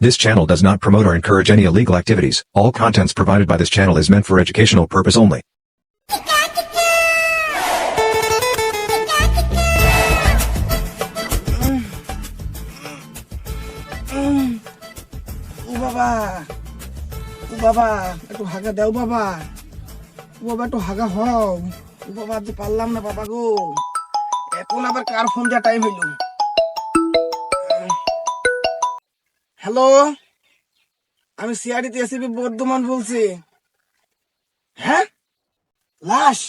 This channel does not promote or encourage any illegal activities. All contents provided by this channel is meant for educational purpose only. ও বাবা ও বাবা একটু হাগা দাও বাবা ও বাবা একটু হাগা হও ও বাবা আজ পারলাম না বাবা গো এখন আবার কার ফোন দেওয়া টাইম হইল হ্যালো? আমি সিআরডিতে এসিপি বর্ধমান বলছি। হ্যাঁ? লাশ?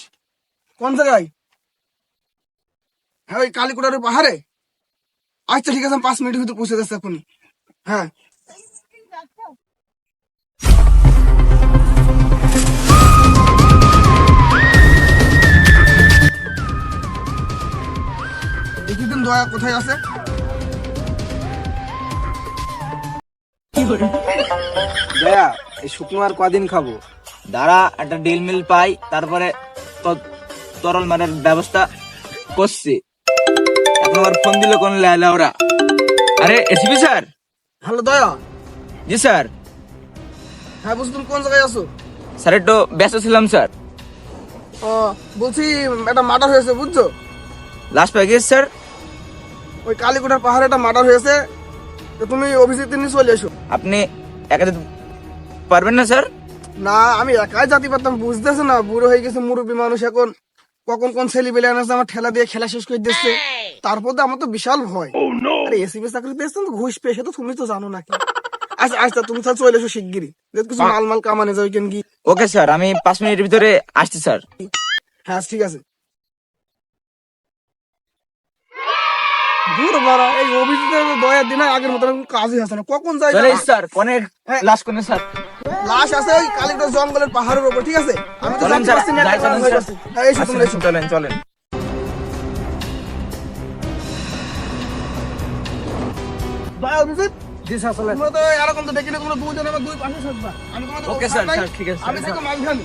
কোন জায়গায়? হ্যাঁ ওই কালীকুড়ার পাহাড়ে। আচ্ছা ঠিক আছে পাঁচ মিনিটের ভিতরে পৌঁছে যাচ্ছে এখনই হ্যাঁ। দেখি দিন দয়া কোথায় আছে? দয়া এই শুকনো আর কদিন খাব। দাঁড়া একটা ডিল মিল পাই তারপরে ত- তরল মারার ব্যবস্থা করছি। এখন আবার ফোন দিল কোন লেলা ওরা আরে এসিপি স্যার? হ্যালো দয়া। জি স্যার। হ্যাঁ বুঝছি তুমি কোন জায়গায় আছো? স্যার একটু ব্যস্ত ছিলাম স্যার। ও বলছি একটা মার্ডার হয়েছে বুঝছ? Last package sir. ওই কালীকুটার পাহাড়ে একটা মার্ডার হয়েছে। তো তুমি অভিজিৎ নিয়ে চলে এসো। আপনি একা যেতে পারবেন না স্যার? না আমি একাই জাতি পারতাম বুঝতেছে না বুড়ো হয়ে গেছে মুরব্বী মানুষ এখন। কখন কোন ছেলে বেলে আনাছে আমার ঠেলা দিয়ে খেলা শেষ করে দিচ্ছে। তারপর তো আমার তো বিশাল ভয়। আরে এসিবি চাকরি পেয়েছেন তো ঘুষ পেয়েছে তো তুমি তো জানো নাকি। আচ্ছা আচ্ছা তুমি তাহলে চলে এসো শিগগিরি কিছু মাল মাল কামানে যাবে কেন কি? ওকে স্যার আমি পাঁচ মিনিটের ভিতরে আসছি স্যার। হ্যাঁ ঠিক আছে। দূর বাড়া এই অভিজিতের দয়া দিন আগের কাজই আছে না। কখন যাই স্যার কোনে হ্যাঁ। লাস্ট কোনে স্যার। লাশ আছে ওই কালীগঞ্জ জঙ্গলের পাহাড়ের উপর ঠিক আছে? আমি তো চলেন জানতে পারছি না চলেন হয়ে এসো চলেন চলেন। অভিজিৎ? জি স্যার চলেন। তোমরা তো এরকম তো দেখি তোমরা দুজন আমার দুই পাশে থাকবা। আমি তোমাদের ওকে স্যার, স্যার, ঠিক আছে, আমি স্যার। মাঝখানে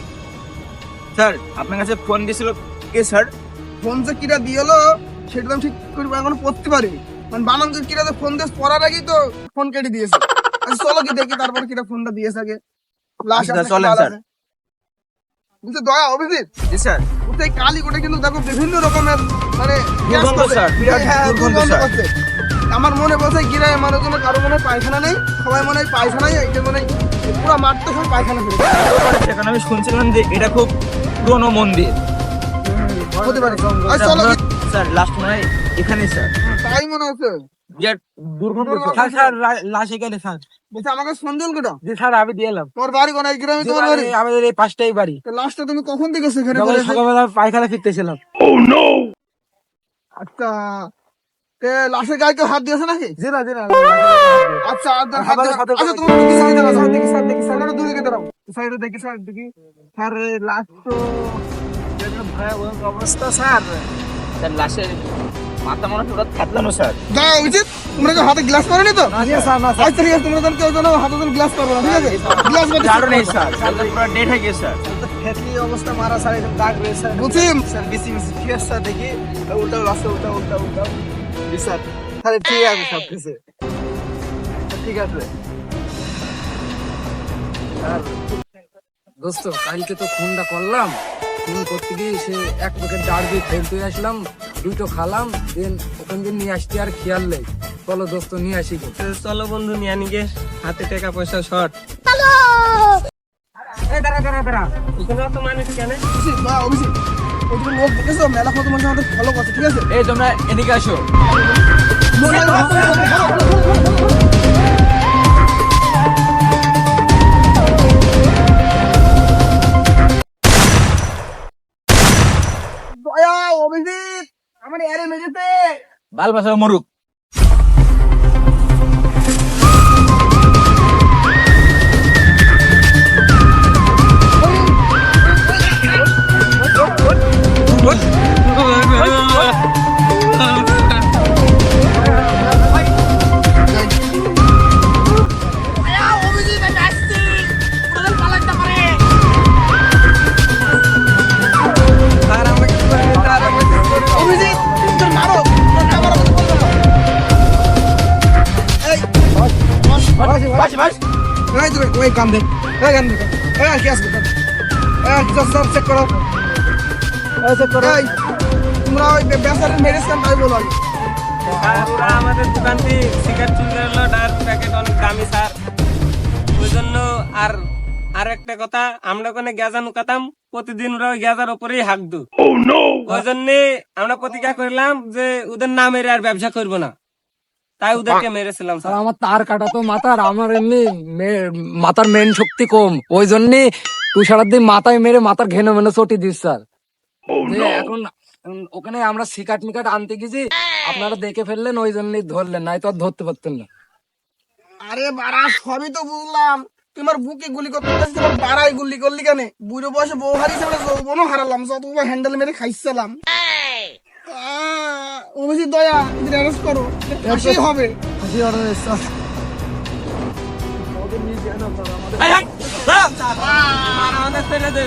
স্যার আপনার কাছে ফোন দিয়েছিল কে স্যার? ফোন যে কিরা দিয়েলো সেটা তো আমি ঠিক করে এখনও পড়তে পারিনি। মানে বানান কিরা যে ফোন দিয়ে পড়ার আগেই তো ফোন কেটে দিয়েছে। আচ্ছা চলো কি দেখি তারপর কিরা ফোনটা দিয়েছে আগে। লাশ চলেন, স্যার। আছে। দয়া অভিজিৎ। জি স্যার। ওতে এই কালীকোটে কিন্তু দেখো বিভিন্ন রকমের মানে হ্যাঁ। আমার মনে বলছে গিরায় মানুষজনের কারও মনে হয় পায়খানা নেই সবাই মনে পায়খানাই এটা মনে পুরো মাঠ তো সব পায়খানা সেখানে আমি শুনছিলাম যে এটা খুব পুরনো মন্দির। হতে পারে। আচ্ছা, চলো স্যার লাস্ট মনে হয় এখানে স্যার। তাই মনে হচ্ছে? বিরাট দুর্গন্ধ দুর্গন্ধ। স্যার। স্যার। লাশ এখানে স্যার। বলছে আমাকে সন্দেহ কেটা? জি স্যার আমি দিয়ে এলাম তোমার বাড়ি কোন এই গ্রামে তোমার বাড়ি? আমাদের এই পাঁচটাই বাড়ি। লাস্টটা তুমি কখন থেকে সেখানে সকালবেলা পায়খানা ফিরতেছিলাম আচ্ছা তে লাশের গায়ে কেউ হাত দিয়েছে নাকি? জি না জি না। আচ্ছা আচ্ছা তুমি কি সাইডে দাঁড়াও দেখি স্যার দেখি সাইডে দূরে দাঁড়াও। সাইডে দেখি স্যার দেখি। স্যার লাশ তো ভয়াবহ অবস্থা স্যার। স্যার লাশের মাথা মনে ওরা স্যার। দাঁড়াও উচিত? তোমরা কি হাতে গ্লাস পারোনি তো? জি স্যার না স্যার। আচ্ছা ঠিক আছে তোমরা কেউ যেন হাতে যেন গ্লাস পারব না ঠিক আছে? গ্লাস বাদে জানো নেই স্যার। স্যার পুরো ডেট হয়ে গেছে স্যার। ফেটলি অবস্থা মারা স্যার একদম দাগ রয়েছে স্যার। বলছি স্যার বিসি বিসি ঠিক আছে স্যার দেখি। উল্টা লাস্টে উল্টা উল্টা উল্টা জি স্যার। স্যার ঠিক আছে সব কিছু। ঠিক আছে। স্যার দোস্ত কালকে তো ফোনটা করলাম। ফোন করতে গিয়ে সে এক প্যাকেট দিয়ে ফেলতে আসলাম দুটো খালাম দেন ওখান দিয়ে নিয়ে আসতে আর খেয়াল নেই। চলো দোস্ত নিয়ে আসি গো। চলো বন্ধু নিয়ে আনিগে হাতে টাকা পয়সা শর্ট। দাঁড়া দাঁড়া দাঁড়া। এখানে অত মানুষ কেন? বা অভিজিৎ। ওই লোক দেখেছ মেলা কত মানুষ আমাদের ফলো করছে ঠিক আছে? এই তোমরা এদিকে আসো। আমার এরে মেজেতে বাল বাসা মরুক। বাসি বাসি এই ওই কাম দেখ। এই গান দেখ। এই আর কি আসবে এই কি সব চেক করো। এই চেক করো। এই তোমরা ওই পাই বলো। স্যার ওরা আমাদের দোকান থেকে সিগারেট হলো ডার প্যাকেট অনেক দামি স্যার ওই জন্য আর আর একটা কথা আমরা ওখানে গ্যাজা নুকাতাম প্রতিদিন ওরা ওই গ্যাজার উপরেই হাঁকদু ওই জন্য আমরা প্রতিজ্ঞা করলাম যে ওদের না মেরে আর ব্যবসা করব না। তাই ওদেরকে মেরেছিলাম স্যার। আমার তার কাটা তো মাথার আমার এমনি মাথার মেন শক্তি কম। ওই জন্য তুই সারাদিন মাথায় মেরে মাথার ঘেনে মেনে চটি দিস স্যার। এখন ওখানে আমরা সিকাট মিকাট আনতে গেছি আপনারা দেখে ফেললেন ওই জন্যই ধরলেন নাই তো আর ধরতে পারতেন না। আরে বাড়া সবই তো বুঝলাম। তোমার বুকে গুলি করতে তোমার বাড়াই গুলি করলি কেন? বুড়ো বয়সে বউ হারিয়েছে বলে যৌবনও হারালাম যতবার হ্যান্ডেল মেরে খাইছিলাম। অভিজিৎ দয়া এদের অ্যারেস্ট করো। ফাঁসি হবে? আমাদের ছেড়ে দে।